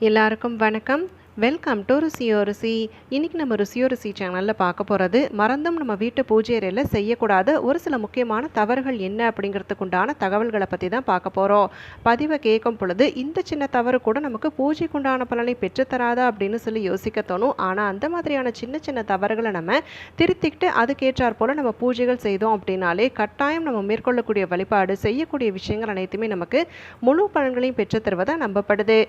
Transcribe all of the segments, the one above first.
எல்லாருக்கும் வணக்கம். Welcome to ருசியோ ருசி. இன்றைக்கி நம்ம ருசியோ ருசி சேனலில் பார்க்க போகிறது மறந்தும் நம்ம வீட்டு பூஜை அறையில் செய்யக்கூடாத ஒரு சில முக்கியமான தவறுகள் என்ன அப்படிங்கிறதுக்கு உண்டான தகவல்களை பற்றி தான் பார்க்க போகிறோம் பதிவை கேட்கும் பொழுது இந்த சின்ன தவறு கூட நமக்கு பூஜைக்குண்டான பலனை பெற்றுத்தராதா அப்படின்னு சொல்லி யோசிக்க தோணும். ஆனால் அந்த மாதிரியான சின்ன சின்ன தவறுகளை நம்ம திருத்திக்கிட்டு அதுக்கேற்றாற் போல் நம்ம பூஜைகள் செய்தோம் அப்படின்னாலே கட்டாயம் நம்ம மேற்கொள்ளக்கூடிய வழிபாடு செய்யக்கூடிய விஷயங்கள் அனைத்துமே நமக்கு முழு பலன்களையும் பெற்றுத்தருவதாக நம்பப்படுது.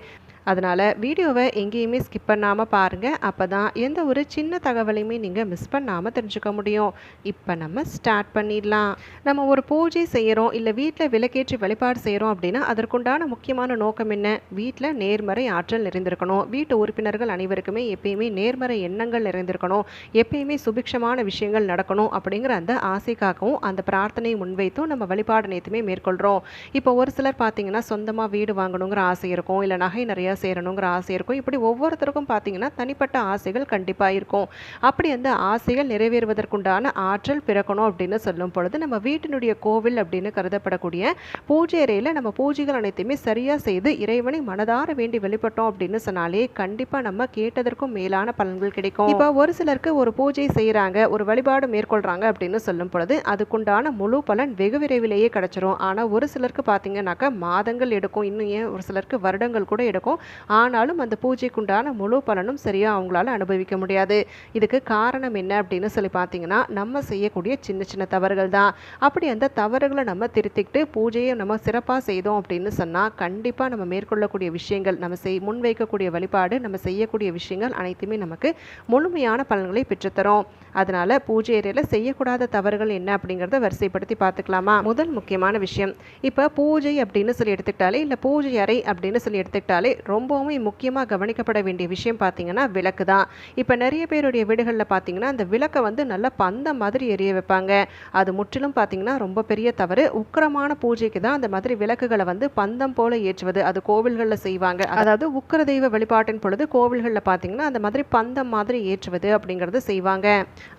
அதனால் வீடியோவை எங்கேயுமே ஸ்கிப் பண்ணாமல் பாருங்கள் அப்போ தான் எந்த ஒரு சின்ன தகவலையுமே நீங்கள் மிஸ் பண்ணாமல் தெரிஞ்சுக்க முடியும். இப்போ நம்ம ஸ்டார்ட் பண்ணிடலாம். நம்ம ஒரு பூஜை செய்கிறோம் இல்லை வீட்டில் விளக்கேற்றி வழிபாடு செய்கிறோம் அப்படின்னா அதற்குண்டான முக்கியமான நோக்கம் என்ன? வீட்டில் நேர்மறை ஆற்றல் நிறைந்திருக்கணும். வீட்டு உறுப்பினர்கள் அனைவருக்குமே எப்பயுமே நேர்மறை எண்ணங்கள் நிறைந்திருக்கணும். எப்பயுமே சுபிக்ஷமான விஷயங்கள் நடக்கணும் அப்படிங்கிற அந்த ஆசைக்காகவும் அந்த பிரார்த்தனையை முன்வைத்தும் நம்ம வழிபாடு நேற்றுமே மேற்கொள்கிறோம் இப்போ ஒரு சிலர் பார்த்தீங்கன்னா சொந்தமாக வீடு வாங்கணுங்கிற ஆசை இருக்கும் இல்லை நகை நிறையா சேரணுங்கிற ஆசை இருக்கும். இப்படி ஒவ்வொருத்தருக்கும் பார்த்தீங்கன்னா தனிப்பட்ட ஆசைகள் கண்டிப்பாக இருக்கும். அப்படி அந்த ஆசைகள் நிறைவேறுவதற்குண்டான ஆற்றல் பிறக்கணும் அப்படின்னு சொல்லும் பொழுது நம்ம வீட்டினுடைய கோவில் அப்படின்னு கருதப்படக்கூடிய பூஜை அறையில் நம்ம பூஜைகள் அனைத்தையுமே சரியாக செய்து இறைவனை மனதார வேண்டி வெளிப்பட்டோம் அப்படின்னு சொன்னாலே கண்டிப்பாக நம்ம கேட்டதற்கும் மேலான பலன்கள் கிடைக்கும். இப்போ ஒரு சிலருக்கு ஒரு பூஜை செய்கிறாங்க ஒரு வழிபாடு மேற்கொள்கிறாங்க அப்படின்னு சொல்லும் பொழுது அதுக்குண்டான முழு பலன் வெகு விரைவிலேயே கிடைச்சிரும். ஆனால் ஒரு சிலருக்கு பார்த்தீங்கன்னாக்கா மாதங்கள் எடுக்கும். இன்னும் ஏன் ஒரு சிலருக்கு வருடங்கள் கூட எடுக்கும். ஆனாலும் அந்த பூஜைக்குண்டான முழு பலனும் சரியாக அவங்களால அனுபவிக்க முடியாது. இதுக்கு காரணம் என்ன அப்படின்னு சொல்லி பார்த்தீங்கன்னா நம்ம செய்யக்கூடிய சின்ன சின்ன தவறுகள் தான். அப்படி அந்த தவறுகளை நம்ம திருத்திக்கிட்டு பூஜையை நம்ம சிறப்பாக செய்தோம் அப்படின்னு சொன்னால் கண்டிப்பாக நம்ம மேற்கொள்ளக்கூடிய விஷயங்கள் நம்ம செய் முன்வைக்கக்கூடிய வழிபாடு நம்ம செய்யக்கூடிய விஷயங்கள் அனைத்துமே நமக்கு முழுமையான பலன்களை பெற்றுத்தரும். அதனால பூஜை அறையில் செய்யக்கூடாத தவறுகள் என்ன அப்படிங்கிறத வரிசைப்படுத்தி பார்த்துக்கலாமா? முதல் முக்கியமான விஷயம் இப்போ பூஜை அப்படின்னு சொல்லி எடுத்துக்கிட்டாலே இல்லை பூஜை அறை அப்படின்னு சொல்லி எடுத்துக்கிட்டாலே ரொம்பவுமே முக்கியமாக கவனிக்கப்பட வேண்டிய விஷயம் பார்த்தீங்கன்னா விளக்கு தான் இப்போ நிறைய பேருடைய வீடுகளில் பார்த்தீங்கன்னா அந்த விளக்கை வந்து நல்லா பந்தம் மாதிரி எரிய வைப்பாங்க. அது முற்றிலும் பார்த்தீங்கன்னா ரொம்ப பெரிய தவறு. உக்கிரமான பூஜைக்கு தான் அந்த மாதிரி விளக்குகளை வந்து பந்தம் போல ஏற்றுவது. அது கோவில்களில் செய்வாங்க. அதாவது உக்கிர தெய்வ வழிபாட்டின் பொழுது கோவில்களில் பார்த்தீங்கன்னா அந்த மாதிரி பந்தம் மாதிரி ஏற்றுவது அப்படிங்கிறது செய்வாங்க.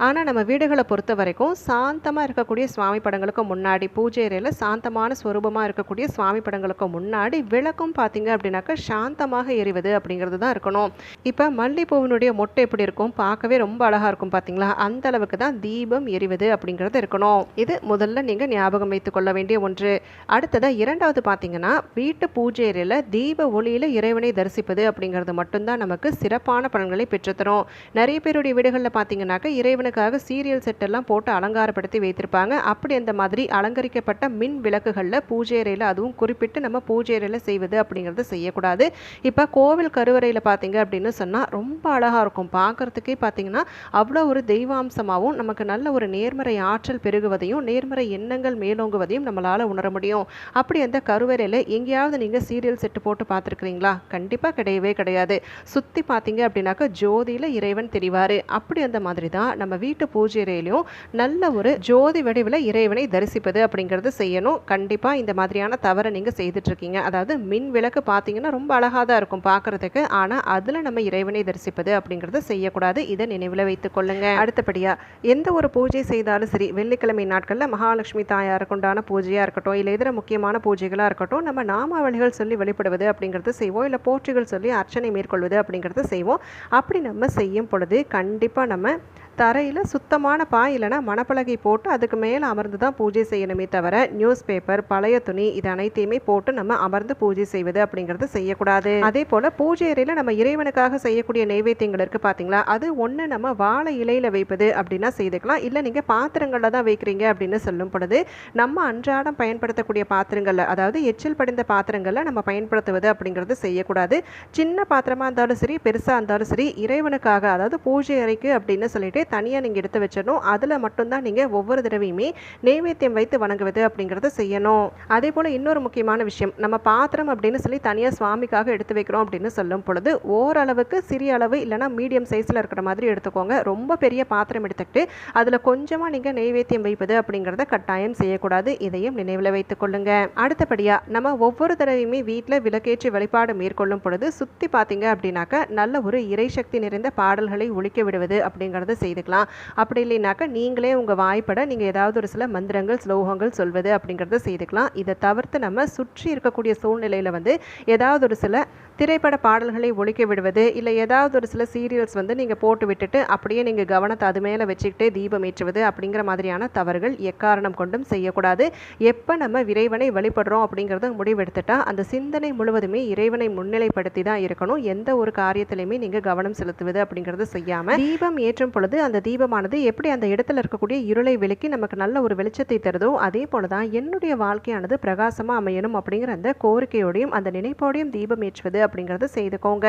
ஆனால் நம்ம வீடுகளை பொறுத்த வரைக்கும் சாந்தமாக இருக்கக்கூடிய சுவாமி படங்களுக்கு முன்னாடி பூஜை அறையில் சாந்தமான ஸ்வரூபமாக இருக்கக்கூடிய சுவாமி படங்களுக்கு முன்னாடி விளக்கும் பார்த்தீங்க அப்படின்னாக்கா சாந்தமாக எரிவது அப்படிங்கிறது தான் இருக்கணும். இப்போ மல்லிகைப்பூவினுடைய மொட்டை எப்படி இருக்கும்? பார்க்கவே ரொம்ப அழகாக இருக்கும் பார்த்தீங்களா அந்த அளவுக்கு தான் தீபம் எரிவது அப்படிங்கிறது இருக்கணும். இது முதல்ல நீங்கள் ஞாபகம் வைத்துக் கொள்ள வேண்டிய ஒன்று. அடுத்ததாக இரண்டாவது பார்த்தீங்கன்னா வீட்டு பூஜை அறையில் தீப ஒளியில் இறைவனை தரிசிப்பது அப்படிங்கிறது மட்டும்தான் நமக்கு சிறப்பான பலன்களை பெற்றுத்தரும். நிறைய பேருடைய வீடுகளில் பார்த்தீங்கன்னாக்க இறைவனுக்காக சீரியல் செட்டெல்லாம் போட்டு அலங்காரப்படுத்தி வைத்திருப்பாங்க. அப்படி அந்த மாதிரி அலங்கரிக்கப்பட்ட மின் விளக்குகளில் பூஜை அறையில் அதுவும் குறிப்பிட்டு நம்ம பூஜை அறையில் செய்வது அப்படிங்கிறது செய்யக்கூடாது. இப்போ கோவில் கருவறையில் பார்த்தீங்க அப்படின்னு சொன்னால் ரொம்ப அழகாக இருக்கும். பார்க்குறதுக்கே பார்த்தீங்கன்னா அவ்வளோ ஒரு தெய்வாம்சமாகவும் நமக்கு நல்ல ஒரு நேர்மறை ஆற்றல் பெருகுவதையும் நேர்மறை எண்ணங்கள் மேலோங்குவதையும் நம்மளால் உணர முடியும். அப்படி அந்த கருவறையில் எங்கேயாவது நீங்கள் சீரியல் செட்டு போட்டு பார்த்துருக்குறீங்களா கண்டிப்பாக கிடையவே கிடையாது. சுற்றி பார்த்தீங்க அப்படின்னாக்கா ஜோதியில் இறைவன் தெரிவார். அப்படி அந்த மாதிரி தான் நம்ம வீட்டு பூஜை அறையிலையும் நல்ல ஒரு ஜோதி வடிவில் இறைவனை தரிசிப்பது அப்படிங்கிறது செய்யணும். கண்டிப்பாக இந்த மாதிரியான தவறை நீங்கள் செய்துட்ருக்கீங்க அதாவது மின் விளக்கு பார்த்தீங்கன்னா ரொம்ப அழகாக தான் இருக்கும் பார்க்குறதுக்கு. ஆனால் அதில் நம்ம இறைவனை தரிசிப்பது அப்படிங்கிறத செய்யக்கூடாது. இதை நினைவில் வைத்துக் கொள்ளுங்க. அடுத்தபடியாக எந்த ஒரு பூஜை செய்தாலும் சரி வெள்ளிக்கிழமை நாட்களில் மகாலட்சுமி தாயாருக்கு உண்டான பூஜையாக இருக்கட்டும் இல்லை இதர முக்கியமான பூஜைகளாக இருக்கட்டும் நம்ம நாமாவளிகள் சொல்லி வெளிப்படுவது அப்படிங்கிறது செய்வோம். இல்லை போற்றிகள் சொல்லி அர்ச்சனை மேற்கொள்வது அப்படிங்கிறத செய்வோம். அப்படி நம்ம செய்யும் பொழுது கண்டிப்பாக நம்ம தரையில் சுத்தமான பாய் இல்லைனா மணப்பலகை போட்டு அதுக்கு மேலே அமர்ந்து தான் பூஜை செய்யணுமே தவிர நியூஸ் பேப்பர் பழைய துணி இது அனைத்தையுமே போட்டு நம்ம அமர்ந்து பூஜை செய்வது அப்படிங்கிறது செய்யக்கூடாது. அதே போல் பூஜை அறையில் நம்ம இறைவனுக்காக செய்யக்கூடிய நைவேத்தியங்கள் இருக்குது பார்த்தீங்களா அது ஒன்று நம்ம வாழை இலையில் வைப்பது அப்படின்னா செய்துக்கலாம். இல்லை நீங்கள் பாத்திரங்களில் தான் வைக்கிறீங்க அப்படின்னு சொல்லும் பொழுது நம்ம அன்றாடம் பயன்படுத்தக்கூடிய பாத்திரங்களில் அதாவது எச்சில் படிந்த பாத்திரங்களில் நம்ம பயன்படுத்துவது அப்படிங்கிறது செய்யக்கூடாது. சின்ன பாத்திரமாக இருந்தாலும் சரி பெருசாக இருந்தாலும் சரி இறைவனுக்காக அதாவது பூஜை அறைக்கு அப்படின்னு சொல்லிட்டு தனியாக நீங்கள் எடுத்து வச்சிடணும். அதில் மட்டும்தான் நீங்கள் ஒவ்வொரு தடவையுமே நெய்வேத்தியம் வைத்து வணங்குவது அப்படிங்கிறத செய்யணும். அதே போல் இன்னொரு முக்கியமான விஷயம் நம்ம பாத்திரம் அப்படின்னு சொல்லி தனியாக சுவாமிக்காக எடுத்து வைக்கிறோம் அப்படின்னு சொல்லும் பொழுது ஓரளவுக்கு சிறிய அளவு இல்லைனா மீடியம் சைஸில் இருக்கிற மாதிரி எடுத்துக்கோங்க. ரொம்ப பெரிய பாத்திரம் எடுத்துக்கிட்டு அதில் கொஞ்சமாக நீங்கள் நெய்வேத்தியம் வைப்பது அப்படிங்கிறத கட்டாயம் செய்யக்கூடாது. இதையும் நினைவில் வைத்துக் கொள்ளுங்க. அடுத்தபடியாக நம்ம ஒவ்வொரு தடவையுமே வீட்டில் விளக்கேற்றி வழிபாடு மேற்கொள்ளும் பொழுது சுற்றி பார்த்தீங்க அப்படின்னாக்கா நல்ல ஒரு இறை சக்தி நிறைந்த பாடல்களை ஒழிக்க விடுவது அப்படிங்கிறத செய்து செய்துக்கலாம் அப்படி இல்லைனாக்கா நீங்களே உங்கள் வாய்ப்பட நீங்கள் ஏதாவது ஒரு சில மந்திரங்கள் ஸ்லோகங்கள் சொல்வது அப்படிங்கிறத செய்துக்கலாம். இதை தவிர்த்து நம்ம சுற்றி இருக்கக்கூடிய சூழ்நிலையில் வந்து ஏதாவது ஒரு சில திரைப்பட பாடல்களை ஒழிக்க விடுவது இல்லை ஏதாவது ஒரு சில சீரியல்ஸ் வந்து நீங்கள் போட்டு விட்டுட்டு அப்படியே நீங்கள் கவனத்தை அது மேலே வச்சுக்கிட்டே தீபம் ஏற்றுவது அப்படிங்கிற மாதிரியான தவறுகள் எக்காரணம் கொண்டும் செய்யக்கூடாது. எப்போ நம்ம இறைவனை வழிபடுறோம் அப்படிங்கிறத முடிவெடுத்துட்டால் அந்த சிந்தனை முழுவதுமே இறைவனை முன்னிலைப்படுத்தி தான் இருக்கணும். எந்த ஒரு காரியத்திலையுமே நீங்கள் கவனம் செலுத்துவது அப்படிங்கிறத செய்யாமல் தீபம் ஏற்றும் பொழுது அந்த தீபமானது எப்படி அந்த இடத்துல இருக்கக்கூடிய இருளை விலக்கி நமக்கு நல்ல ஒரு வெளிச்சத்தை தருதோ அதே போல தான் என்னுடைய வாழ்க்கையானது பிரகாசமாக அமையணும் அப்படிங்கிற அந்த கோரிக்கையோடையும் அந்த நினைப்போடையும் தீபம் ஏற்றுவது அப்படிங்கிறத செய்துக்கோங்க.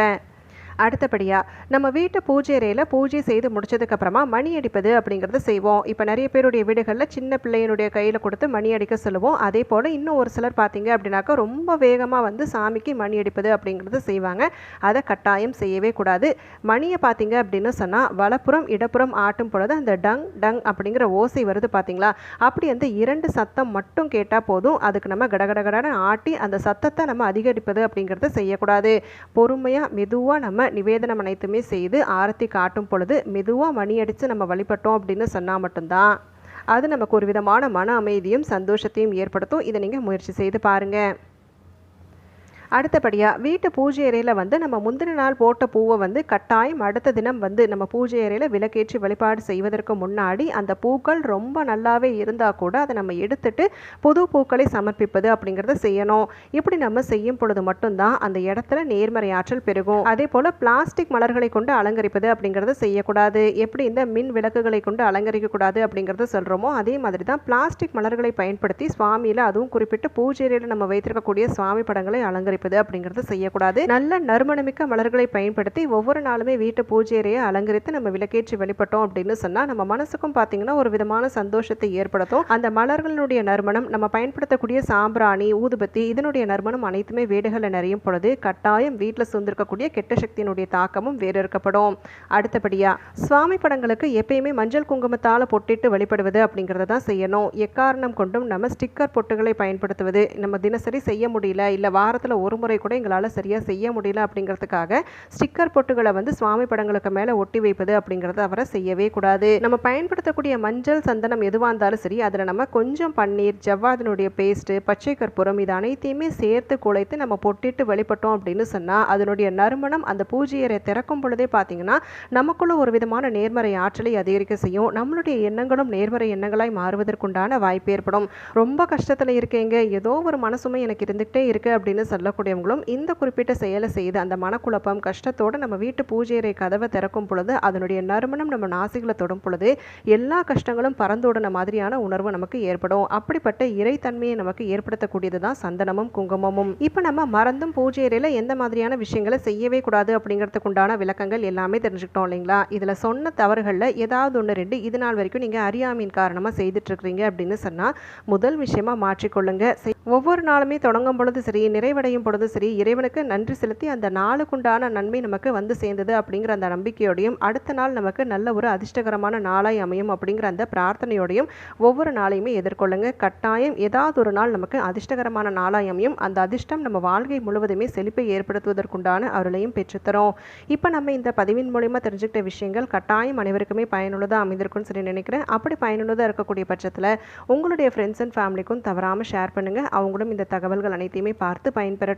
அடுத்தபடியாக நம்ம வீட்டு பூஜை அறையில் பூஜை செய்து முடிச்சதுக்கப்புறமா மணி அடிப்பது அப்படிங்கிறத செய்வோம். இப்போ நிறைய பேருடைய வீடுகளில் சின்ன பிள்ளையினுடைய கையில் கொடுத்து மணி அடிக்க சொல்லுவோம். அதே போல் இன்னும் ஒரு சிலர் பார்த்தீங்க அப்படின்னாக்கா ரொம்ப வேகமாக வந்து சாமிக்கு மணி அடிப்பது அப்படிங்கிறது செய்வாங்க. அதை கட்டாயம் செய்யவே கூடாது. மணியை பார்த்தீங்க அப்படின்னு சொன்னால் வலப்புறம் இடப்புறம் ஆட்டும் பொழுது அந்த டங் டங் அப்படிங்கிற ஓசை வருது பார்த்தீங்களா அப்படி அந்த இரண்டு சத்தம் மட்டும் கேட்டால் போதும். அதுக்கு நம்ம கடகடகடன்னு ஆட்டி அந்த சத்தத்தை நம்ம அதிகரிப்பது அப்படிங்கிறத செய்யக்கூடாது. பொறுமையாக மெதுவாக நம்ம நிவேதனம் அனைத்துமே செய்து ஆரத்தி காட்டும் பொழுது மெதுவாக மணி அடித்து நம்ம வழிபட்டோம் அப்படின்னு சொன்னால் மட்டும்தான். அது நமக்கு ஒரு விதமான மன அமைதியும் சந்தோஷத்தையும் ஏற்படுத்தும். இதை நீங்கள் முயற்சி செய்து பாருங்கள் அடுத்தபடியாக வீட்டு பூஜை அறையில் வந்து நம்ம முந்தின நாள் போட்ட பூவை வந்து கட்டாயம் அடுத்த தினம் வந்து நம்ம பூஜை அறையில் விளக்கேற்றி வழிபாடு செய்வதற்கு முன்னாடி அந்த பூக்கள் ரொம்ப நல்லாவே இருந்தால் கூட அதை நம்ம எடுத்துட்டு புது பூக்களை சமர்ப்பிப்பது அப்படிங்கிறத செய்யணும். இப்படி நம்ம செய்யும் பொழுது மட்டும்தான் அந்த இடத்துல நேர்மறை ஆற்றல் பெருகும். அதே போல் பிளாஸ்டிக் மலர்களை கொண்டு அலங்கரிப்பது அப்படிங்கிறத செய்யக்கூடாது. எப்படி இந்த மின் விளக்குகளை கொண்டு அலங்கரிக்கக்கூடாது அப்படிங்கிறத சொல்கிறோமோ அதே மாதிரி தான் பிளாஸ்டிக் மலர்களை பயன்படுத்தி சுவாமியில் அதுவும் குறிப்பிட்டு பூஜை அறையில் நம்ம வைத்திருக்கக்கூடிய சுவாமி படங்களை அலங்கரி அலங்கரிப்பது அப்படிங்கிறது செய்யக்கூடாது. நல்ல நறுமணமிக்க மலர்களை பயன்படுத்தி ஒவ்வொரு நாளுமே வீட்டு பூஜை அறையை அலங்கரித்து நம்ம விளக்கேற்றி வெளிப்பட்டோம் அப்படின்னு சொன்னால் நம்ம மனசுக்கும் பார்த்தீங்கன்னா ஒரு விதமான சந்தோஷத்தை ஏற்படுத்தும். அந்த மலர்களுடைய நறுமணம் நம்ம பயன்படுத்தக்கூடிய சாம்பிராணி ஊதுபத்தி இதனுடைய நறுமணம் அனைத்துமே வீடுகளில் நிறையும் பொழுது கட்டாயம் வீட்டில் சுந்திருக்கக்கூடிய கெட்ட சக்தியினுடைய தாக்கமும் வேறு இருக்கப்படும் அடுத்தபடியா சுவாமி படங்களுக்கு எப்பயுமே மஞ்சள் குங்குமத்தால் பொட்டிட்டு வழிபடுவது அப்படிங்கிறத தான் செய்யணும். எக்காரணம் கொண்டும் நம்ம ஸ்டிக்கர் பொட்டுகளை பயன்படுத்துவது நம்ம தினசரி செய்ய முடியல இல்லை வாரத்தில் ஒரு ஒரு முறை கூட எங்களால் சரியாக செய்ய முடியல அப்படிங்கிறதுக்காக ஸ்டிக்கர் பொட்டுகளை வந்து சுவாமி படங்களுக்கு மேலே ஒட்டி வைப்பது அப்படிங்கிறத அவரை செய்யவே கூடாது. நம்ம பயன்படுத்தக்கூடிய மஞ்சள் சந்தனம் எதுவாக இருந்தாலும் சரி அதில் நம்ம கொஞ்சம் பன்னீர் ஜவ்வாதனுடைய பேஸ்ட்டு பச்சை கற்பூரம் இது அனைத்தையுமே சேர்த்து குழைத்து நம்ம பொட்டிட்டு வெளிப்பட்டோம் அப்படின்னு சொன்னால் அதனுடைய நறுமணம் அந்த பூஜையரை திறக்கும் பொழுதே பார்த்தீங்கன்னா நமக்குள்ள ஒரு விதமான நேர்மறை ஆற்றலை அதிகரிக்க செய்யும். நம்மளுடைய எண்ணங்களும் நேர்மறை எண்ணங்களாய் மாறுவதற்குண்டான வாய்ப்பு ஏற்படும். ரொம்ப கஷ்டத்தில் இருக்கீங்க. ஏதோ ஒரு மனசுமே எனக்கு இருந்துகிட்டே இருக்குது அப்படின்னு சொல்ல வரக்கூடியவங்களும் இந்த குறிப்பிட்ட செயலை செய்து அந்த மனக்குழப்பம் கஷ்டத்தோடு நம்ம வீட்டு பூஜையறை கதவை திறக்கும் பொழுது அதனுடைய நறுமணம் நம்ம நாசிகளை தொடும் பொழுது எல்லா கஷ்டங்களும் பறந்தோடின மாதிரியான உணர்வு நமக்கு ஏற்படும். அப்படிப்பட்ட இறைத்தன்மையை நமக்கு ஏற்படுத்தக்கூடியது தான் சந்தனமும் குங்குமமும். இப்போ நம்ம மறந்தும் பூஜை அறையில் எந்த மாதிரியான விஷயங்களை செய்யவே கூடாது அப்படிங்கிறதுக்கு உண்டான விளக்கங்கள் எல்லாமே தெரிஞ்சுக்கிட்டோம் இல்லைங்களா? இதில் சொன்ன தவறுகளில் ஏதாவது ஒன்று ரெண்டு இது நாள் வரைக்கும் நீங்கள் அறியாமையின் காரணமாக செய்துட்டு இருக்கிறீங்க அப்படின்னு சொன்னால் முதல் விஷயமா மாற்றிக்கொள்ளுங்க. ஒவ்வொரு நாளுமே தொடங்கும் பொழுது சரி நிறைவடையும் பொழுதும் சரி இறைவனுக்கு நன்றி செலுத்தி அந்த நாளுக்குண்டான நன்மை நமக்கு வந்து சேர்ந்தது அப்படிங்கிற அந்த நம்பிக்கையோடையும் அடுத்த நாள் நமக்கு நல்ல ஒரு அதிர்ஷ்டகரமான நாளாய் அமையும் அப்படிங்கிற அந்த பிரார்த்தனையோடையும் ஒவ்வொரு நாளையுமே எதிர்கொள்ளுங்க. கட்டாயம் ஏதாவது ஒரு நாள் நமக்கு அதிர்ஷ்டகரமான நாளாய் அமையும். அந்த அதிர்ஷ்டம் நம்ம வாழ்க்கை முழுவதுமே செழிப்பை ஏற்படுத்துவதற்குண்டான அருளையும் பெற்றுத்தரும். இப்போ நம்ம இந்த பதிவின் மூலிமா தெரிஞ்சுக்கிட்ட விஷயங்கள் கட்டாயம் அனைவருக்குமே பயனுள்ளதாக அமைந்திருக்கும்னு சொல்லி நினைக்கிறேன். அப்படி பயனுள்ளதாக இருக்கக்கூடிய பட்சத்தில் உங்களுடைய ஃப்ரெண்ட்ஸ் அண்ட் ஃபேமிலிக்கும் தவறாமல் ஷேர் பண்ணுங்கள் அவங்களும் இந்த தகவல்கள் அனைத்தையுமே பார்த்து பயன்பெறட்டும்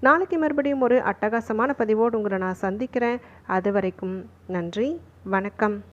நாளைக்கு மறுபடியும் ஒரு அட்டகாசமான பதிவோடு உங்களை நான் சந்திக்கிறேன். அது வரைக்கும் நன்றி. வணக்கம்.